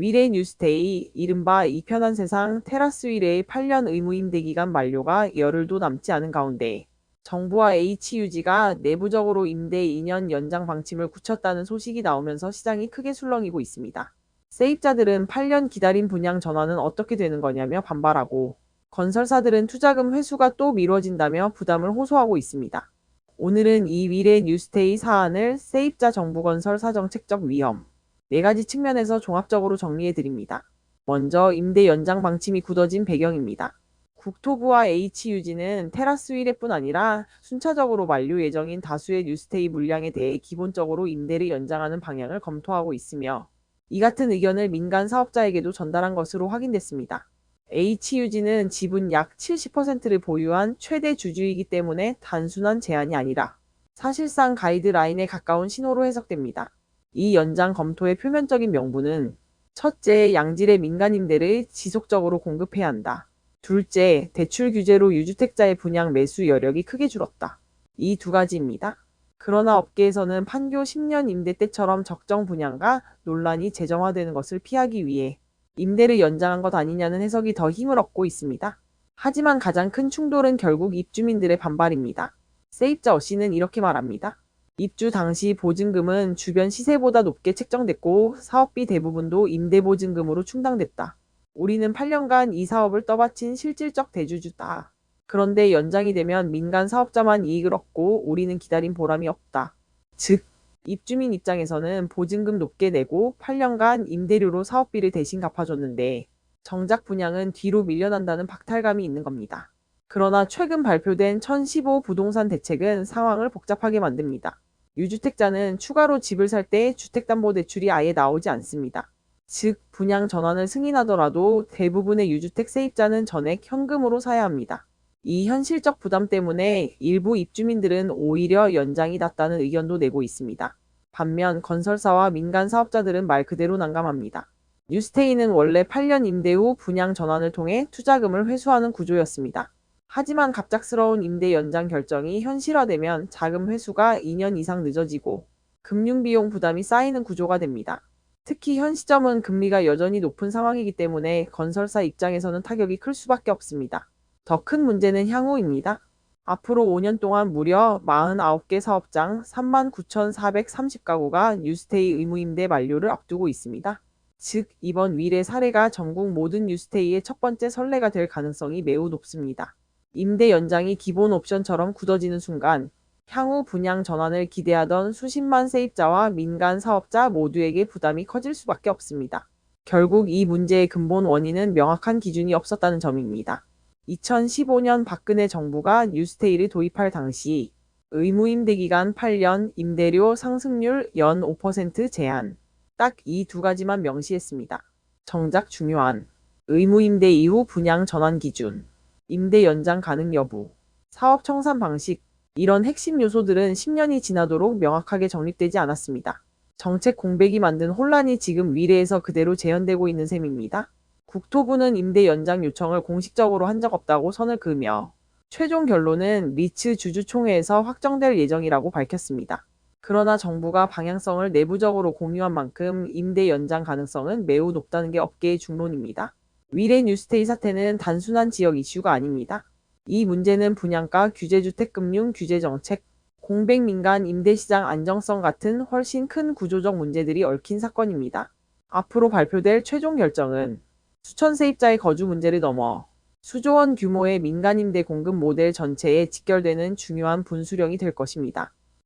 위례 뉴스데이 이른바 이 편한 세상 테라스 위례의 8년 의무 임대 기간 만료가 열흘도 남지 않은 가운데 정부와 HUG가 내부적으로 임대 2년 연장 방침을 굳혔다는 소식이 나오면서 시장이 크게 술렁이고 있습니다. 세입자들은 8년 기다린 분양 전환은 어떻게 되는 거냐며 반발하고 건설사들은 투자금 회수가 또 미뤄진다며 부담을 호소하고 있습니다. 오늘은 이 위례 뉴스테이 사안을 세입자 정부건설 사정책적 위험 네 가지 측면에서 종합적으로 정리해 드립니다. 먼저 임대 연장 방침이 굳어진 배경입니다. 국토부와 HUG는 테라스 위례뿐 아니라 순차적으로 만료 예정인 다수의 뉴스테이 물량에 대해 기본적으로 임대를 연장하는 방향을 검토하고 있으며 이 같은 의견을 민간 사업자에게도 전달한 것으로 확인됐습니다. HUG는 지분 약 70%를 보유한 최대 주주이기 때문에 단순한 제안이 아니라 사실상 가이드라인에 가까운 신호로 해석됩니다. 이 연장 검토의 표면적인 명분은 첫째, 양질의 민간 임대를 지속적으로 공급해야 한다. 둘째, 대출 규제로 유주택자의 분양 매수 여력이 크게 줄었다. 이 두 가지입니다. 그러나 업계에서는 판교 10년 임대 때처럼 적정 분양과 논란이 재정화되는 것을 피하기 위해 임대를 연장한 것 아니냐는 해석이 더 힘을 얻고 있습니다. 하지만 가장 큰 충돌은 결국 입주민들의 반발입니다. 세입자 어씨는 이렇게 말합니다. 입주 당시 보증금은 주변 시세보다 높게 책정됐고 사업비 대부분도 임대보증금으로 충당됐다. 우리는 8년간 이 사업을 떠받친 실질적 대주주다. 그런데 연장이 되면 민간 사업자만 이익을 얻고 우리는 기다린 보람이 없다. 즉, 입주민 입장에서는 보증금 높게 내고 8년간 임대료로 사업비를 대신 갚아줬는데 정작 분양은 뒤로 밀려난다는 박탈감이 있는 겁니다. 그러나 최근 발표된 1015 부동산 대책은 상황을 복잡하게 만듭니다. 유주택자는 추가로 집을 살 때 주택담보대출이 아예 나오지 않습니다. 즉, 분양 전환을 승인하더라도 대부분의 유주택 세입자는 전액 현금으로 사야 합니다. 이 현실적 부담 때문에 일부 입주민들은 오히려 연장이 낫다는 의견도 내고 있습니다. 반면 건설사와 민간 사업자들은 말 그대로 난감합니다. 뉴스테이는 원래 8년 임대 후 분양 전환을 통해 투자금을 회수하는 구조였습니다. 하지만 갑작스러운 임대 연장 결정이 현실화되면 자금 회수가 2년 이상 늦어지고 금융비용 부담이 쌓이는 구조가 됩니다. 특히 현 시점은 금리가 여전히 높은 상황이기 때문에 건설사 입장에서는 타격이 클 수밖에 없습니다. 더 큰 문제는 향후입니다. 앞으로 5년 동안 무려 49개 사업장 39,430가구가 뉴스테이 의무임대 만료를 앞두고 있습니다. 즉, 이번 위례 사례가 전국 모든 뉴스테이의 첫 번째 선례가 될 가능성이 매우 높습니다. 임대 연장이 기본 옵션처럼 굳어지는 순간 향후 분양 전환을 기대하던 수십만 세입자와 민간 사업자 모두에게 부담이 커질 수밖에 없습니다. 결국 이 문제의 근본 원인은 명확한 기준이 없었다는 점입니다. 2015년 박근혜 정부가 뉴스테이를 도입할 당시 의무임대 기간 8년, 임대료 상승률 연 5% 제한. 딱 이 두 가지만 명시했습니다. 정작 중요한 의무임대 이후 분양 전환 기준, 임대 연장 가능 여부, 사업 청산 방식, 이런 핵심 요소들은 10년이 지나도록 명확하게 정립되지 않았습니다. 정책 공백이 만든 혼란이 지금 위례에서 그대로 재현되고 있는 셈입니다. 국토부는 임대 연장 요청을 공식적으로 한 적 없다고 선을 그으며 최종 결론은 리츠 주주총회에서 확정될 예정이라고 밝혔습니다. 그러나 정부가 방향성을 내부적으로 공유한 만큼 임대 연장 가능성은 매우 높다는 게 업계의 중론입니다. 위례 뉴스테이 사태는 단순한 지역 이슈가 아닙니다. 이 문제는 분양가, 규제주택금융, 규제정책, 공백민간 임대시장 안정성 같은 훨씬 큰 구조적 문제들이 얽힌 사건입니다. 앞으로 발표될 최종 결정은 수천 세입자의 거주 문제를 넘어 수조 원 규모의 민간임대 공급 모델 전체에 직결되는 중요한 분수령이 될 것입니다.